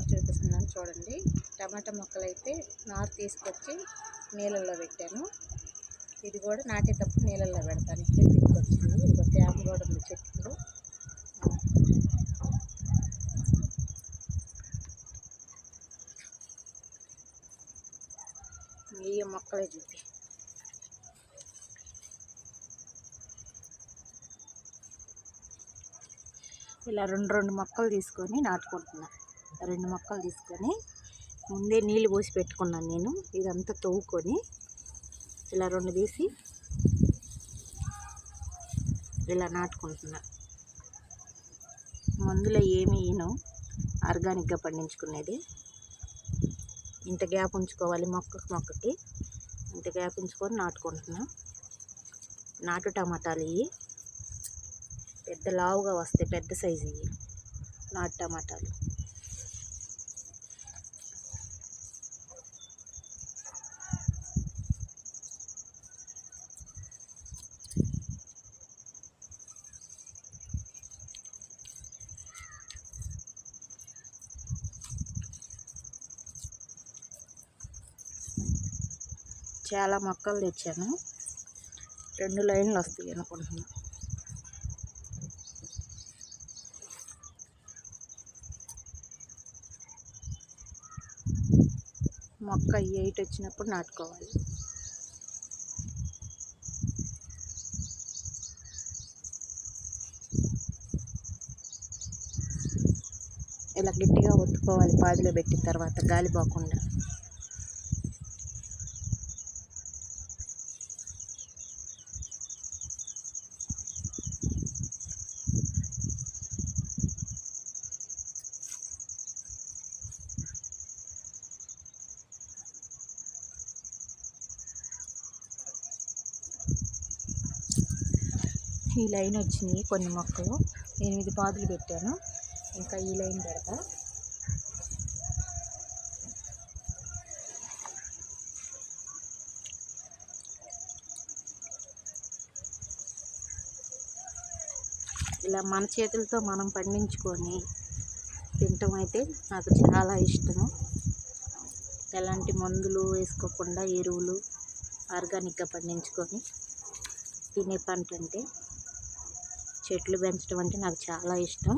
కూడా చూపిస్తున్నాను చూడండి. టమాటా మొక్కలు అయితే నారు తీసుకొచ్చి నీళ్ళల్లో పెట్టాను. ఇది కూడా నాటేటప్పుడు నీళ్ళల్లో పెడతాను. వచ్చింది తీసుకొచ్చింది ఇది తేమ కూడా ఉంది చెట్లు ఈ మొక్కలే చూపి. ఇలా రెండు రెండు మొక్కలు తీసుకొని నాటుకుంటున్నాను రెండు మొక్కలు తీసుకొని ముందే నీళ్ళు పోసి పెట్టుకున్నాను నేను. ఇదంతా తవ్వుకొని ఇలా రెండు తీసి ఇలా నాటుకుంటున్నా. మందులో ఏమి ఈను ఆర్గానిక్గా పండించుకునేది. ఇంత గ్యాప్ ఉంచుకోవాలి మొక్క మొక్కకి. ఇంత గ్యాప్ ఉంచుకొని నాటుకుంటున్నా. నాటు టమాటాలు ఇవి పెద్ద లావుగా వస్తాయి పెద్ద సైజు ఇవి నాటు టమాటాలు. చాలా మొక్కలు తెచ్చాను. రెండు లైన్లు వస్తాయి అనుకుంటున్నాను మొక్క ఎయిట్ వచ్చినప్పుడు నాటుకోవాలి. ఇలా గట్టిగా ఒత్తుకోవాలి పాదిలో పెట్టిన తర్వాత గాలి పోకుండా. ఈ లైన్ వచ్చినాయి కొన్ని మొక్కలు. ఎనిమిది పాదులు పెట్టాను. ఇంకా ఈ లైన్ పెడతా. ఇలా మన చేతులతో మనం పండించుకొని తినటం అయితే నాకు చాలా ఇష్టము. ఎలాంటి మందులు వేసుకోకుండా ఎరువులు ఆర్గానిక్గా పండించుకొని తినే పంట అంటే చెట్లు పెంచడం అంటే నాకు చాలా ఇష్టం.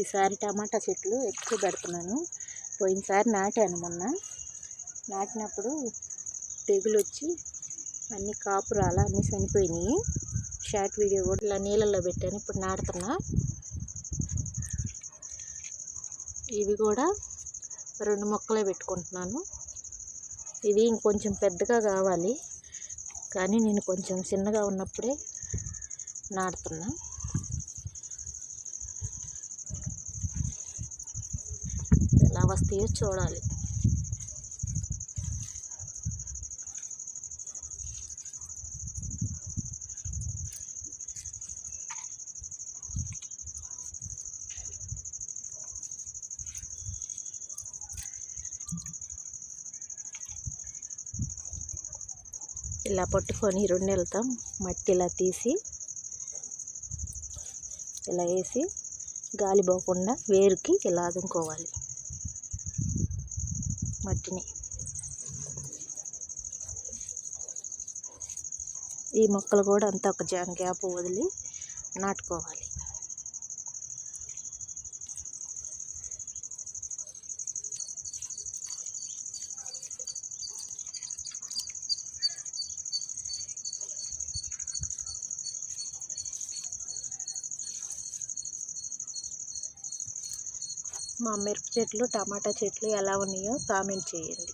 ఈసారి టమాటా చెట్లు ఎక్కువ పెడుతున్నాను. పోయినసారి నాటాను మొన్న. నాటినప్పుడు తెగులు వచ్చి అన్ని కాపురాల అన్నీ చనిపోయినాయి. షార్ట్ వీడియో కూడా ఇలా నీళ్ళల్లో పెట్టాను. ఇప్పుడు నాడుతున్నా ఇవి కూడా రెండు మొక్కలే పెట్టుకుంటున్నాను. ఇది ఇంకొంచెం పెద్దగా కావాలి. కానీ నేను కొంచెం చిన్నగా ఉన్నప్పుడే నాటుతున్నా ఎలా వస్తాయో చూడాలి. ఇలా పట్టుకొని రెండు వెళ్తాం మట్టి ఇలా తీసి ఇలా వేసి గాలి పోకుండా వేరుకి ఇలా అదుకోవాలి మట్టిని. ఈ మొక్కలు కూడా అంతా ఒక జాన్ గ్యాప్ వదిలి నాటుకోవాలి. మా మిరప చెట్లు టమాటా చెట్లు ఎలా ఉన్నాయో కామెంట్ చేయండి.